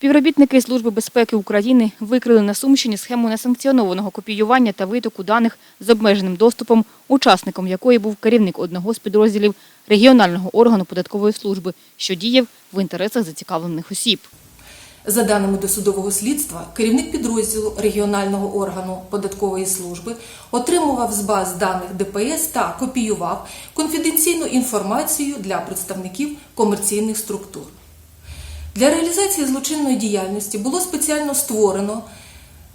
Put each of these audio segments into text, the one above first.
Співробітники Служби безпеки України викрили на Сумщині схему несанкціонованого копіювання та витоку даних з обмеженим доступом, учасником якої був керівник одного з підрозділів регіонального органу податкової служби, що діяв в інтересах зацікавлених осіб. За даними досудового слідства, керівник підрозділу регіонального органу податкової служби отримував з баз даних ДПС та копіював конфіденційну інформацію для представників комерційних структур. Для реалізації злочинної діяльності було спеціально створено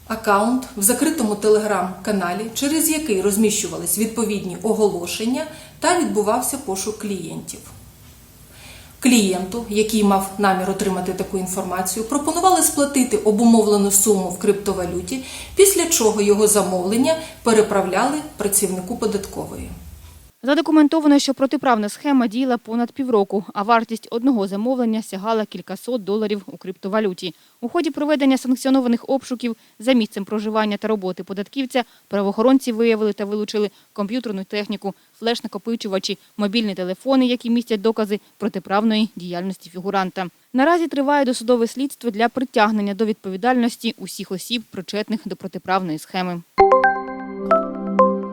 аккаунт в закритому телеграм-каналі, через який розміщувались відповідні оголошення та відбувався пошук клієнтів. Клієнту, який мав намір отримати таку інформацію, пропонували сплатити обумовлену суму в криптовалюті, після чого його замовлення переправляли працівнику податкової. Задокументовано, що протиправна схема діяла понад півроку, а вартість одного замовлення сягала кількасот доларів у криптовалюті. У ході проведення санкціонованих обшуків за місцем проживання та роботи податківця правоохоронці виявили та вилучили комп'ютерну техніку, флеш-накопичувачі, мобільні телефони, які містять докази протиправної діяльності фігуранта. Наразі триває досудове слідство для притягнення до відповідальності усіх осіб, причетних до протиправної схеми.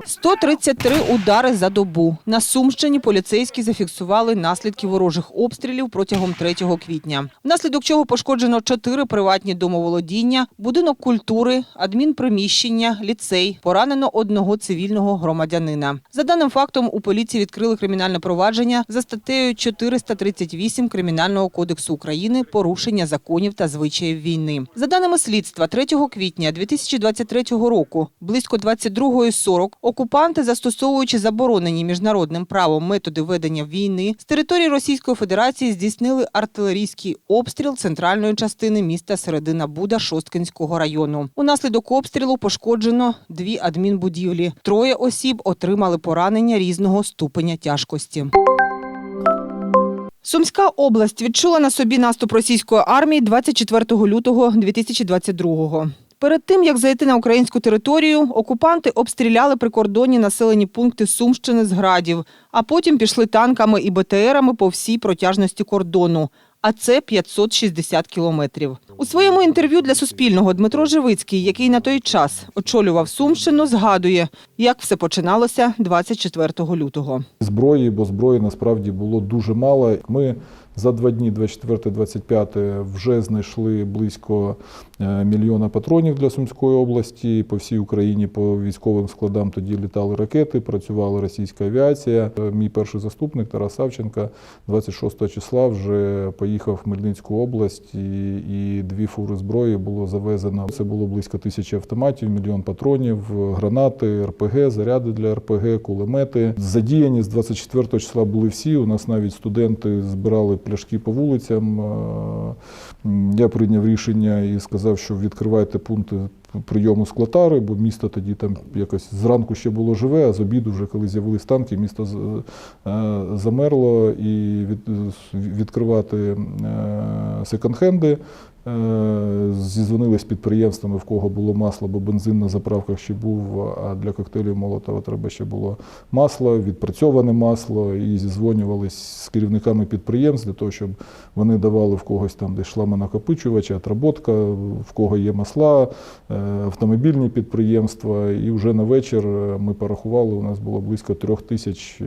133 удари за добу. На Сумщині поліцейські зафіксували наслідки ворожих обстрілів протягом 3 квітня. Внаслідок чого пошкоджено 4 приватні домоволодіння, будинок культури, адмінприміщення, ліцей. Поранено одного цивільного громадянина. За даним фактом, у поліції відкрили кримінальне провадження за статтею 438 Кримінального кодексу України «Порушення законів та звичаїв війни». За даними слідства, 3 квітня 2023 року близько 22.40 окупанти, застосовуючи заборонені міжнародним правом методи ведення війни, з території Російської Федерації здійснили артилерійський обстріл центральної частини міста Середина Буда Шосткинського району. Унаслідок обстрілу пошкоджено дві адмінбудівлі. Троє осіб отримали поранення різного ступеня тяжкості. Сумська область відчула на собі наступ російської армії 24 лютого 2022-го. Перед тим, як зайти на українську територію, окупанти обстріляли прикордонні населені пункти Сумщини з градів, а потім пішли танками і БТРами по всій протяжності кордону. А це 560 кілометрів. У своєму інтерв'ю для Суспільного Дмитро Живицький, який на той час очолював Сумщину, згадує, як все починалося 24 лютого. зброї, бо зброї насправді було дуже мало. Ми за два дні, 24-25, вже знайшли близько е, мільйона патронів для Сумської області. По всій Україні по військовим складам тоді літали ракети, працювала російська авіація. Е, Мій перший заступник Тарас Савченка 26 числа вже поїхав в Хмельницьку область і, і дві фури зброї було завезено. Це було близько тисячі автоматів, мільйон патронів, гранати, РПГ, заряди для РПГ, кулемети. Задіяні з 24 числа були всі. У нас навіть студенти збирали пляшки по вулицям. Е, Я прийняв рішення і сказав, що відкривайте пункти прийому склотари, бо місто тоді там якось зранку ще було живе, а з обіду, вже коли з'явились танки, місто е, замерло і від, відкривати е, секонд-хенди. Е, Зізвонили з підприємствами, в кого було масло, бо бензин на заправках ще був, а для коктейлів Молотова треба ще було масло, відпрацьоване масло, і зізвонювались з керівниками підприємств для того, щоб вони давали в когось там, де шламонакопичувачі, отработка, в кого є масла, е, автомобільні підприємства. І вже на вечір е, ми порахували, у нас було близько трьох тисяч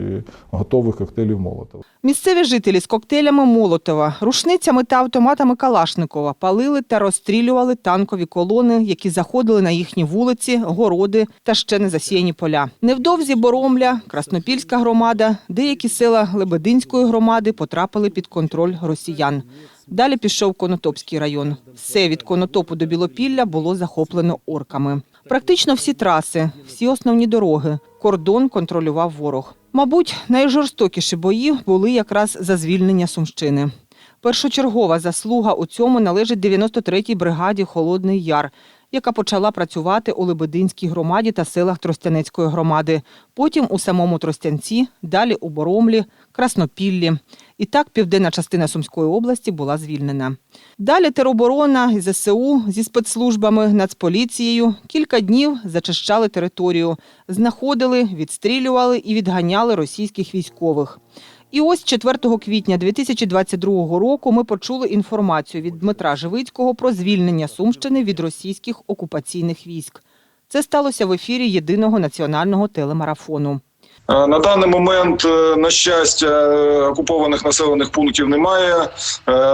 готових коктейлів Молотова. Місцеві жителі з коктейлями Молотова, рушницями та автоматами Калашникова палили та розстрілювали танкові колони, які заходили на їхні вулиці, городи та ще не засіяні поля. Невдовзі Боромля, Краснопільська громада, деякі села Лебединської громади потрапили під контроль росіян. Далі пішов Конотопський район. Все від Конотопу до Білопілля було захоплено орками. Практично всі траси, всі основні дороги. Кордон контролював ворог. Мабуть, найжорстокіші бої були якраз за звільнення Сумщини. Першочергова заслуга у цьому належить 93-й бригаді Холодний Яр, яка почала працювати у Лебединській громаді та селах Тростянецької громади, потім у самому Тростянці, далі у Боромлі, Краснопіллі. І так південна частина Сумської області була звільнена. Далі тероборона ЗСУ зі спецслужбами, Нацполіцією кілька днів зачищали територію, знаходили, відстрілювали і відганяли російських військових. І ось 4 квітня 2022 року ми почули інформацію від Дмитра Живицького про звільнення Сумщини від російських окупаційних військ. Це сталося в ефірі єдиного національного телемарафону. Е, На даний момент, е, на щастя, е, окупованих населених пунктів немає.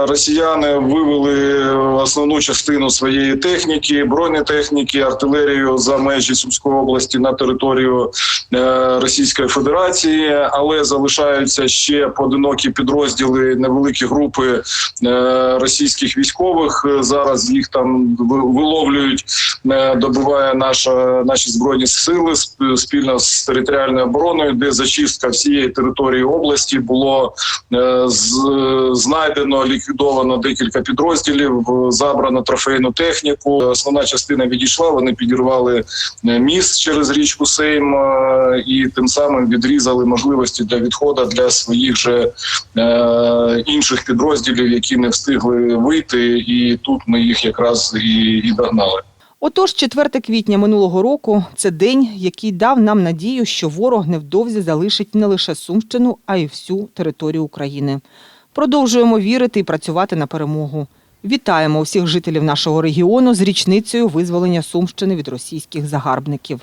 Росіяни вивели основну частину своєї техніки, бронетехніки, артилерію за межі Сумської області на територію Російської Федерації, але залишаються ще поодинокі підрозділи, невеликі групи російських військових. Зараз їх там виловлюють, добиває наша наші збройні сили сп- спільно з територіальною обороною, де зачистка всієї території області було е, з- знайдено, ліквідовано декілька підрозділів, забрано трофейну техніку. Основна частина відійшла. Вони підірвали е, міст через річку Сейм е, і тим самим відрізали можливості для відходу для своїх же інших підрозділів, які не встигли вийти. І тут ми їх якраз і, і догнали. Отож, 4 квітня минулого року це день, який дав нам надію, що ворог невдовзі залишить не лише Сумщину, а й всю територію України. Продовжуємо вірити і працювати на перемогу. Вітаємо усіх жителів нашого регіону з річницею визволення Сумщини від російських загарбників.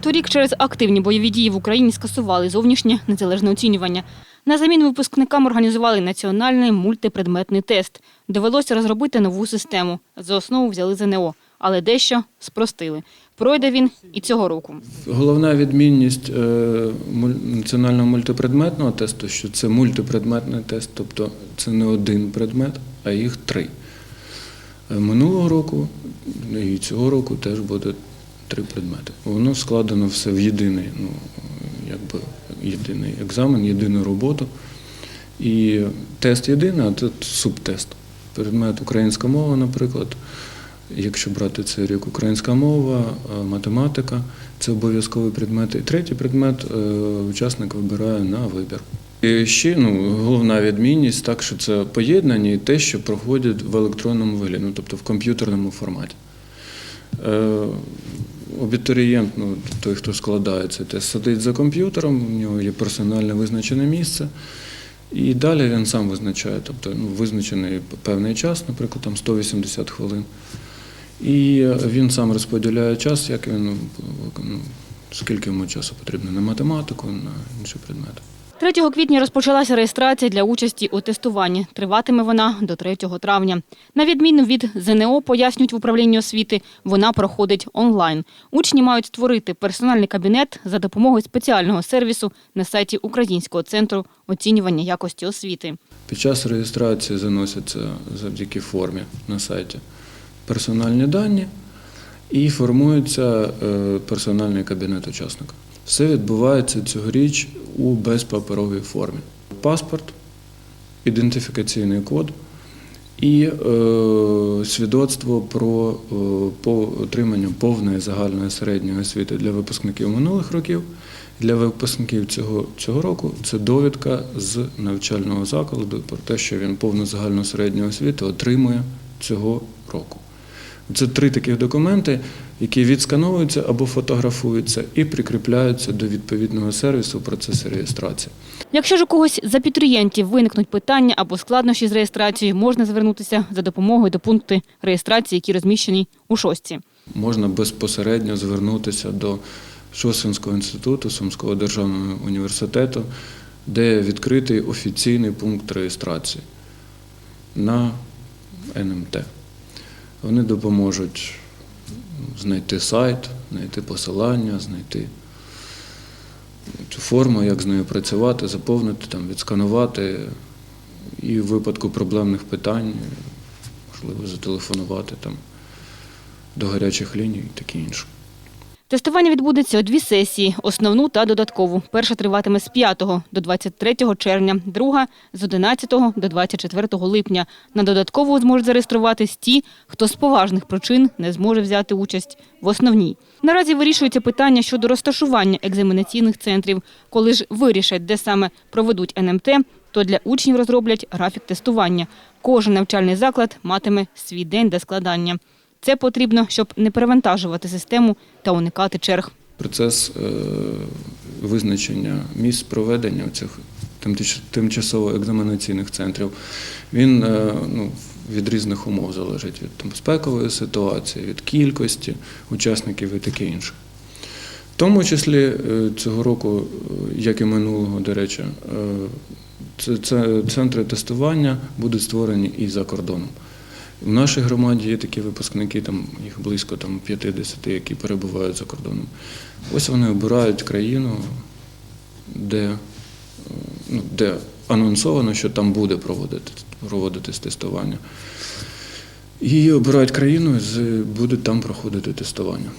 Торік через активні бойові дії в Україні скасували зовнішнє незалежне оцінювання. На заміну випускникам організували національний мультипредметний тест. Довелося розробити нову систему. За основу взяли ЗНО, але дещо спростили. Пройде він і цього року. Головна відмінність е, національного мультипредметного тесту, що це мультипредметний тест, тобто це не один предмет, а їх три. Е, Минулого року і цього року теж буде три предмети. Воно складено все в єдиний, ну, якби єдиний екзамен, єдину роботу. І тест єдиний, а тут субтест. Предмет українська мова, наприклад. Якщо брати цей рік українська мова, е, математика це обов'язкові предмети. І третій предмет е, учасник вибирає на вибір. І ще ну, головна відмінність так, що це поєднання і те, що проходять в електронному вигляді, ну, тобто в комп'ютерному форматі. Абітурієнт, ну, той, хто складає цей тест, сидить за комп'ютером, у нього є персональне визначене місце. І далі він сам визначає, тобто ну, визначений певний час, наприклад, там 180 хвилин. І він сам розподіляє час, як він, ну, скільки йому часу потрібно на математику, на інші предмети. 3 квітня розпочалася реєстрація для участі у тестуванні. Триватиме вона до 3 травня. На відміну від ЗНО, пояснюють в управлінні освіти, вона проходить онлайн. Учні мають створити персональний кабінет за допомогою спеціального сервісу на сайті Українського центру оцінювання якості освіти. Під час реєстрації заносяться завдяки формі на сайті персональні дані і формується е, персональний кабінет учасника. Все відбувається цьогоріч у безпаперовій формі. Паспорт, ідентифікаційний код і е, свідоцтво про е, по отримання повної загальної середньої освіти для випускників минулих років. Для випускників цього, цього року це довідка з навчального закладу про те, що він повну загальну середню освіту отримує цього року. Це три таких документи, які відскановуються або фотографуються і прикріпляються до відповідного сервісу в процесі реєстрації. Якщо ж у когось з абітурієнтів виникнуть питання або складнощі з реєстрацією, можна звернутися за допомогою до пункту реєстрації, які розміщені у шостці. Можна безпосередньо звернутися до Шосинського інституту Сумського державного університету, де відкритий офіційний пункт реєстрації на НМТ. Вони допоможуть знайти сайт, знайти посилання, знайти цю форму, як з нею працювати, заповнити, там, відсканувати. І в випадку проблемних питань, можливо, зателефонувати там, до гарячих ліній і таке інше. Тестування відбудеться у дві сесії – основну та додаткову. Перша триватиме з 5 до 23 червня, друга – з 11 до 24 липня. На додаткову зможуть зареєструватись ті, хто з поважних причин не зможе взяти участь в основній. Наразі вирішується питання щодо розташування екзаменаційних центрів. Коли ж вирішать, де саме проведуть НМТ, то для учнів розроблять графік тестування. Кожен навчальний заклад матиме свій день для складання. Це потрібно, щоб не перевантажувати систему та уникати черг. процес е, визначення місць проведення цих тимчасово екзаменаційних центрів, він е, ну, від різних умов залежить від там, безпекової ситуації, від кількості учасників і таке інше. В тому числі е, цього року, як і минулого, до речі, це, це центри тестування будуть створені і за кордоном. В нашій громаді є такі випускники, там їх близько там, 50, які перебувають за кордоном. Ось вони обирають країну, де, е, ну, де анонсовано, що там буде проводити, проводитись тестування. І обирають країну, і будуть там проходити тестування.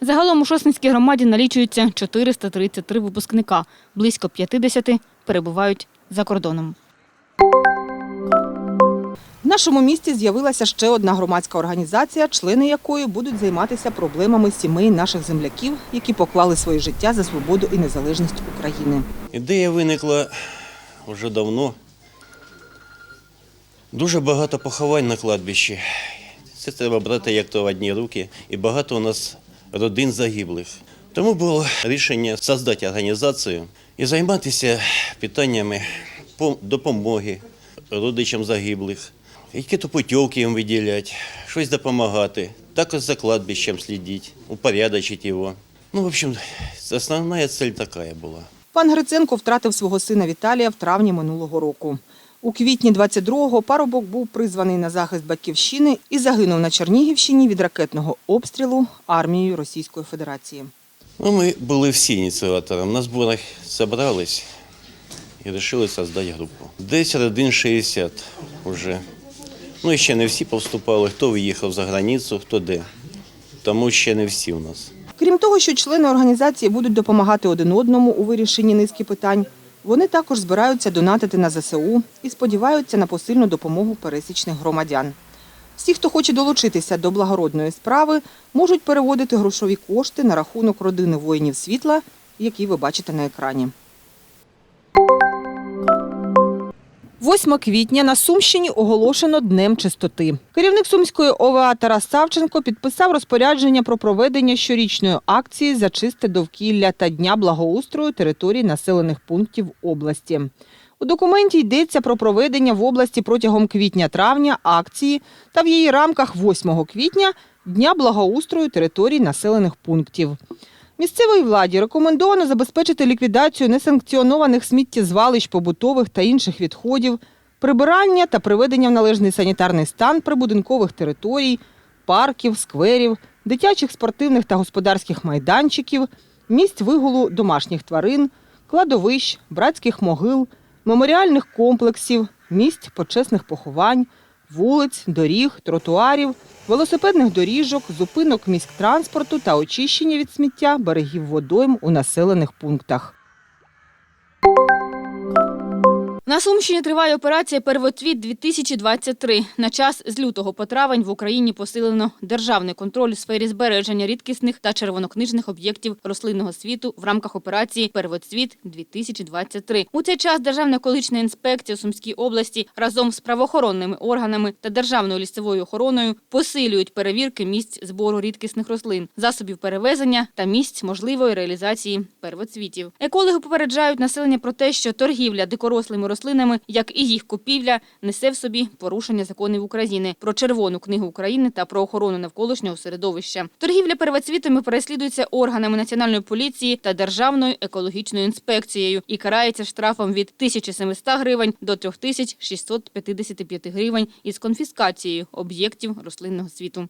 Загалом у Шосницькій громаді налічується 433 випускника, близько 50 перебувають за кордоном. Нашому місті з'явилася ще одна громадська організація, члени якої будуть займатися проблемами сімей наших земляків, які поклали своє життя за свободу і незалежність України. Ідея виникла вже давно. Дуже багато поховань на кладбищі. Це треба брати як то в одні руки. І багато у нас родин загиблих. Тому було рішення створити організацію і займатися питаннями допомоги родичам загиблих, які-то путівки їм виділяти, щось допомагати, також за кладбищем слідити, упорядочити його. Ну, в общем, основна цель така була. Пан Гриценко втратив свого сина Віталія в травні минулого року. У квітні 22-го парубок був призваний на захист батьківщини і загинув на Чернігівщині від ракетного обстрілу армією Російської Федерації. Ну, ми були всі ініціатором. На зборах зібрались і вирішили створити групу. Десь родин 60 вже. Ну, ще не всі повступали, хто виїхав за границю, хто де. Тому ще не всі у нас. Крім того, що члени організації будуть допомагати один одному у вирішенні низки питань, вони також збираються донатити на ЗСУ і сподіваються на посильну допомогу пересічних громадян. Всі, хто хоче долучитися до благородної справи, можуть переводити грошові кошти на рахунок родини воїнів світла, які ви бачите на екрані. 8 квітня на Сумщині оголошено Днем чистоти. Керівник Сумської ОВА Тарас Савченко підписав розпорядження про проведення щорічної акції за чисте довкілля та Дня благоустрою територій населених пунктів області. У документі йдеться про проведення в області протягом квітня-травня акції та в її рамках 8 квітня Дня благоустрою територій населених пунктів. Місцевій владі рекомендовано забезпечити ліквідацію несанкціонованих сміттєзвалищ побутових та інших відходів, прибирання та приведення в належний санітарний стан прибудинкових територій, парків, скверів, дитячих спортивних та господарських майданчиків, місць вигулу домашніх тварин, кладовищ, братських могил, меморіальних комплексів, місць почесних поховань, вулиць, доріг, тротуарів, велосипедних доріжок, зупинок міськтранспорту та очищення від сміття берегів водойм у населених пунктах. На Сумщині триває операція «Первоцвіт 2023 На час з лютого по травень в Україні посилено державний контроль у сфері збереження рідкісних та червонокнижних об'єктів рослинного світу в рамках операції «Первоцвіт 2023 У цей час Державна екологічна інспекція у Сумській області разом з правоохоронними органами та Державною лісовою охороною посилюють перевірки місць збору рідкісних рослин, засобів перевезення та місць можливої реалізації первоцвітів. Екологи попереджають населення про те, що торгівля дикорослими рослинами, як і їх купівля, несе в собі порушення законів України про Червону книгу України та про охорону навколишнього середовища. Торгівля первоцвітами переслідується органами національної поліції та державною екологічною інспекцією і карається штрафом від 1700 гривень до 3655 гривень із конфіскацією об'єктів рослинного світу.